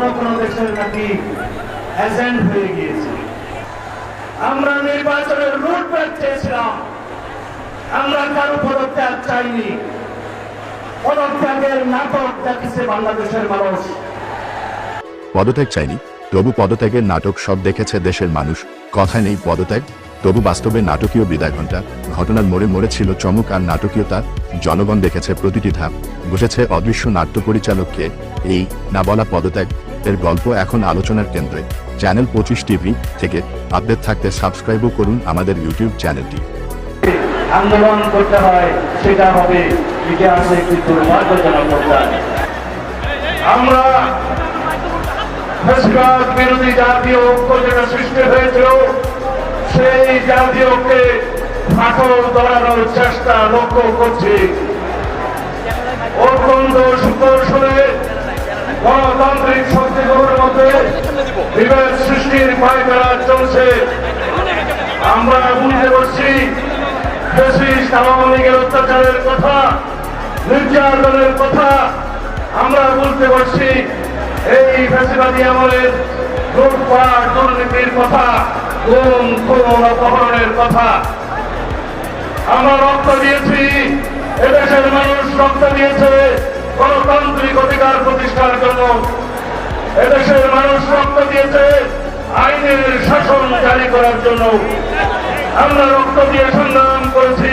কোন কোন দেশের নাকি এজেন্ট হয়ে গিয়েছে। আমরা নির্বাচনের রুট ম্যাপ চেয়েছিলাম। আমরা কারও পদত্যাগ চাইনি। পদত্যাগের নাটক দেখেছে বাংলাদেশের মানুষ। পদত্যাগ চাইনি। তবু পদত্যাগের নাটক সব দেখেছে দেশের মানুষ। কথা নেই পদত্যাগ। তবু বাস্তবে নাটকীয় বিদায় ঘণ্টা। ঘটনার মোড়ে মোড়ে ছিল চমক আর নাটকীয়তা। জনগণ দেখেছে প্রতিটি ধাপ। বসেছে অদৃশ্য নাট্য পরিচালককে। এই না বলা পদত্যাগ এর গল্প এখন আলোচনার কেন্দ্রে। চ্যানেল পঁচিশ টিভি থেকে আপডেট থাকতে সাবস্ক্রাইবও করুন আমাদের ইউটিউব চ্যানেলটি। আন্দোলন করতে হয়, সেটা হবে ইতিহাসে একটি দুর্ভাগ্যজনক আমরা ফেসবাদ বিরোধী জাতীয় ঐক্য যেটা সৃষ্টি হয়েছিল, সেই জাতীয় ঐক্যে ফাটল ধরানোর চেষ্টা লক্ষ্য করছি। অত্যন্ত সুকৌশলে গণতান্ত্রিক শক্তিগুলোর মধ্যে বিভেদ সৃষ্টির পায়তারা চলছে। আমরা বুঝতে পারছি ফেসিস্ট আওয়ামী লীগের অত্যাচারের কথা, নির্যাতনের কথা আমরা বুঝতে পারছি এই ফেসিবাদী আমলের লুটপাট, দুর্নীতির কথা, গুম, খুন অপহরণের কথা আমরা রক্ত দিয়েছি। শাসন জারি করার জন্য আমরা রক্ত দিয়ে সংগ্রাম করেছি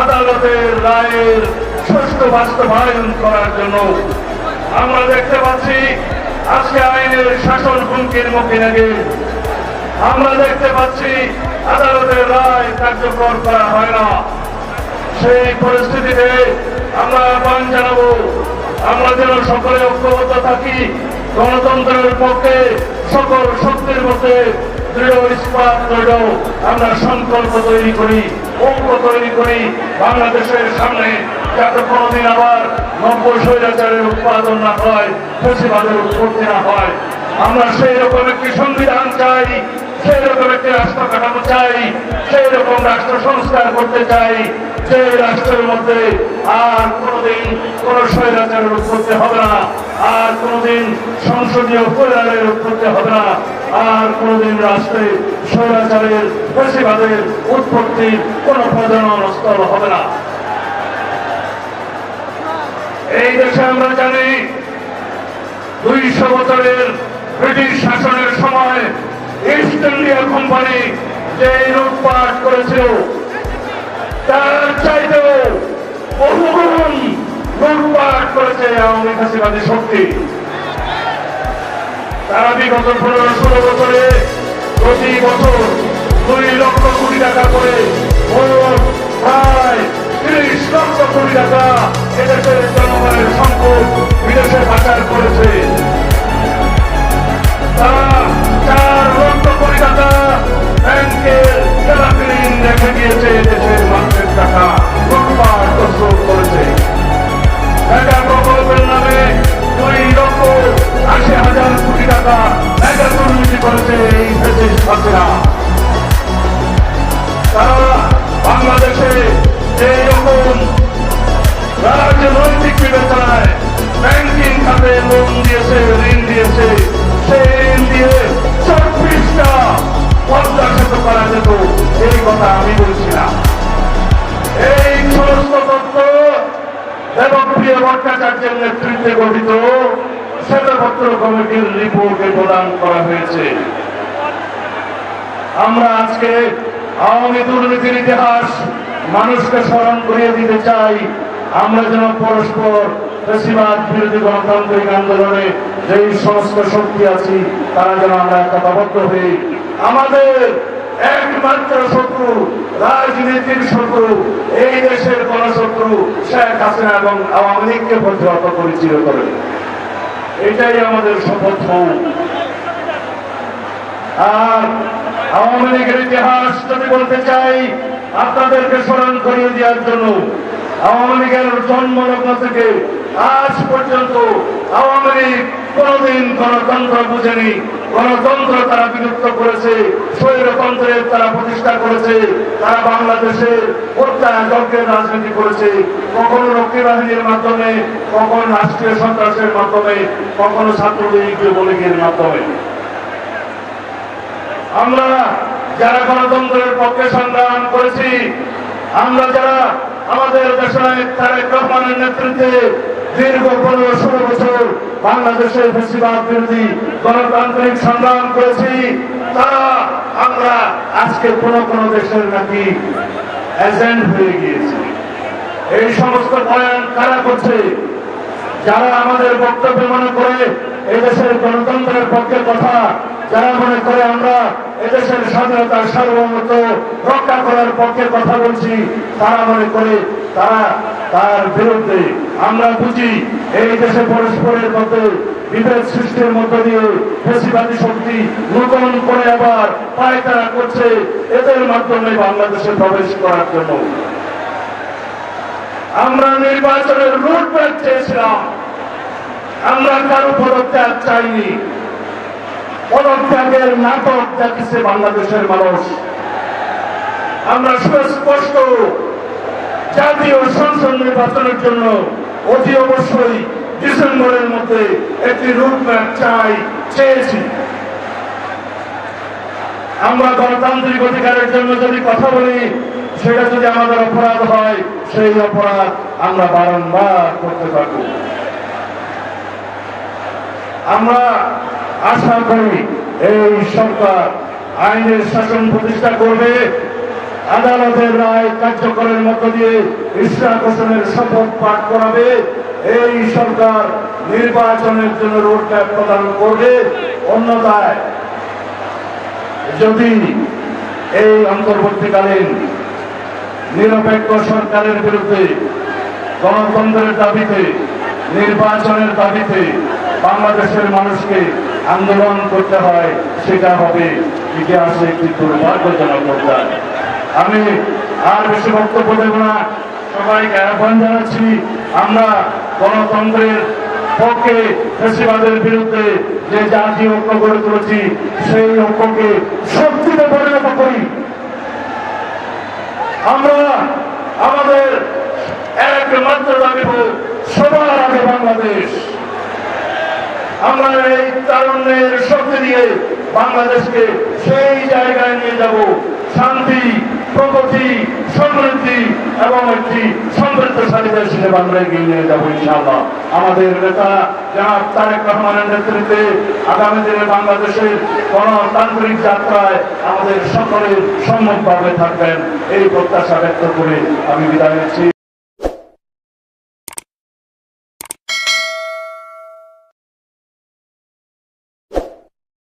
আদালতের রায়ের সুষ্ঠু বাস্তবায়ন করার জন্য। আমরা দেখতে পাচ্ছি আজকে আইনের শাসন হুমকির মুখে নাকি আমরা দেখতে পাচ্ছি আদালতের রায় কার্যকর করা হয় না। সেই পরিস্থিতিতে আমরা আহ্বান জানাব, আমরা যেন সকলে ঐক্যবদ্ধ থাকি গণতন্ত্রের পক্ষে সকল শক্তির মধ্যে দৃঢ় ইস্পাত দৃঢ়। আমরা সংকল্প তৈরি করি অঙ্ক তৈরি করি বাংলাদেশের সামনে, যাতে কোনোদিন আবার নব্বই স্বৈরাচারের উৎপাদন না হয়, ফেসিবাদের উৎপত্তি না হয়। আমরা সেই রকম একটি সংবিধান চাই সেই রকম একটি রাষ্ট্র কাঠামো চাই সেই রকম রাষ্ট্র সংস্কার করতে চাই যে রাষ্ট্রের মধ্যে আর কোনোদিন কোন স্বৈরাচারের উৎপত্তি হবে না, আর কোনোদিন সংসদীয় পরিবারের উৎপত্তি হবে না, আর কোনোদিন রাষ্ট্রে স্বৈরাচারের বেশিবাদের উৎপত্তির কোন প্রজনন স্থল হবে না। এই দেশে আমরা জানি, দুইশো বছরের ব্রিটিশ শাসনের সময় ইস্ট ইন্ডিয়া কোম্পানি যে করেছিল, তার চাইতেও বহুগুণ করেছে আওয়ামী শক্তি। তারা বিগত পনেরো ষোলো বছরে প্রতি বছর দুই লক্ষ কোটি টাকা করে প্রায় লক্ষ কোটি টাকা এদেশের জনগণের সম্পদ বিদেশে পাচার করেছে। টাকা এই দেশের ছাত্রীরা তারা বাংলাদেশে এই রকম রাজনৈতিক বিবেচনায় ব্যাংকিং খাতে লোন দিয়েছে, ঋণ দিয়েছে। সেই ঋণ দিয়ে চব্বিশটা পদ্মা সেতু করা যেত। এই কথা আমি বলছি এই সমস্ত ভট্টাচার্যের নেতৃত্বে গঠিত শ্বেতপত্র কমিটির রিপোর্টে প্রদান করা হয়েছে। আমরা আজকে আওয়ামী দুর্নীতির ইতিহাস মানুষকে স্মরণ করিয়ে দিতে চাই। আমরা যেন পরস্পর ফেসিবাদ, বিরোধী গণতান্ত্রিক আন্দোলনে যেই সমস্ত শক্তি আছি, তারা যেন আমরা একতাবদ্ধ হই। আমাদের একমাত্র শত্রু, রাজনীতির শত্রু, এই দেশের গণশত্রু শেখ হাসিনা এবং আওয়ামী লীগকে প্রতিহত পরিচিত করে। এটাই আমাদের শপথ হোক আর আওয়ামী লীগের ইতিহাস যদি বলতে চাই, আপনাদেরকে স্মরণ করিয়ে দেওয়ার জন্য আওয়ামী লীগের জন্মলগ্ন থেকে আজ পর্যন্ত আওয়ামী লীগ কোনদিন গণতন্ত্র বুঝেনি। গণতন্ত্র তারা বিলুপ্ত করেছে, স্বৈরতন্ত্রের তারা প্রতিষ্ঠা করেছে, তারা বাংলাদেশের হত্যা যজ্ঞের রাজনীতি করেছে। কখনো রক্ষী বাহিনীর মাধ্যমে, কখনো রাষ্ট্রীয় সন্ত্রাসের মাধ্যমে, কখনো ছাত্রলীগ যুবলীগের মাধ্যমে। আমরা যারা গণতন্ত্রের পক্ষে সংগ্রাম করেছি, আমরা যারা আমাদের দেশনায়ক তারেক রহমানের নেতৃত্বে দীর্ঘ পনেরো ষোলো বছর বাংলাদেশের বেশিরভাগ বিরোধী গণতান্ত্রিক সংগ্রাম করেছি তারা আমরা আজকে কোন কোন দেশের নাকি এজেন্ট হয়ে গিয়েছি। এই সমস্ত বয়ান কারা করছে? যারা আমাদের বক্তব্য মনে করে এদেশের গণতন্ত্রের পক্ষে কথা, যারা মনে করে আমরা এদেশের স্বাধীনতার সার্বভৌমত্ব রক্ষা করার পক্ষে কথা বলছি, তারা মনে করে তারা তার বিরুদ্ধে আমরা বুঝি এই দেশে পরস্পরের মধ্যে বিভেদ সৃষ্টির মধ্য দিয়ে ফেসিবাদী শক্তি নূতন করে আবার পায়তারা করছে, এদের মাধ্যমে বাংলাদেশে প্রবেশ করার জন্য। আমরা নির্বাচনের রুট ম্যাপ চেয়েছিলাম। আমরা কারও পদত্যাগ চাইনি। পদত্যাগের নাটক দেখেছে বাংলাদেশের মানুষ। আমরা সুস্পষ্ট জাতীয় সংসদ নির্বাচনের জন্য অতি অবশ্যই ডিসেম্বরের মধ্যে একটি রুট ম্যাপ চাই, চেয়েছি। আমরা গণতান্ত্রিক অধিকারের জন্য যদি কথা বলি, সেটা যদি আমাদের অপরাধ হয়, সেই অপরাধ আমরা বারংবার করতে পারব। আমরা আশা করি এই সরকার আইনের শাসন প্রতিষ্ঠা করবে আদালতের রায় কার্যকরের মধ্য দিয়ে ইসরাক হোসেনের শপথ পাঠ করাবে। এই সরকার নির্বাচনের জন্য রোডম্যাপ প্রদান করবে। অন্যথায় যদি এই অন্তর্বর্তীকালীন নিরপেক্ষ সরকারের বিরুদ্ধে গণতন্ত্রের দাবিতে, নির্বাচনের দাবিতে বাংলাদেশের মানুষকে আন্দোলন করতে হয়, সেটা হবে ইতিহাসে একটি দুর্ভাগ্যজনক পর্যায়ে আমি আর বেশি বক্তব্য দেব না। সবাইকে আহ্বান জানাচ্ছি, আমরা গণতন্ত্রের পক্ষে ফেসিবাদের বিরুদ্ধে যে জাতীয় ঐক্য গড়ে তুলেছি, সেই ঐক্যকে শক্তিতে পরিণত করি। আমরা আমাদের একমাত্র দাবি হোক সবার আগে বাংলাদেশ। আমরা এই তারুণ্যের শক্তি দিয়ে বাংলাদেশকে সেই জায়গায় নিয়ে যাব। শান্তি, প্রগতি, সমৃদ্ধি এবং একটি সমৃদ্ধশালী দেশ হিসেবে আমরা এগিয়ে নিয়ে যাব ইনশাআল্লাহ। আমাদের নেতা জনাব তারেক রহমানের নেতৃত্বে আগামী দিনে বাংলাদেশের গণতান্ত্রিক যাত্রায় আমাদের সকলের সম্মুখভাবে থাকবেন, এই প্রত্যাশা ব্যক্ত করে আমি বিদায় নিচ্ছি।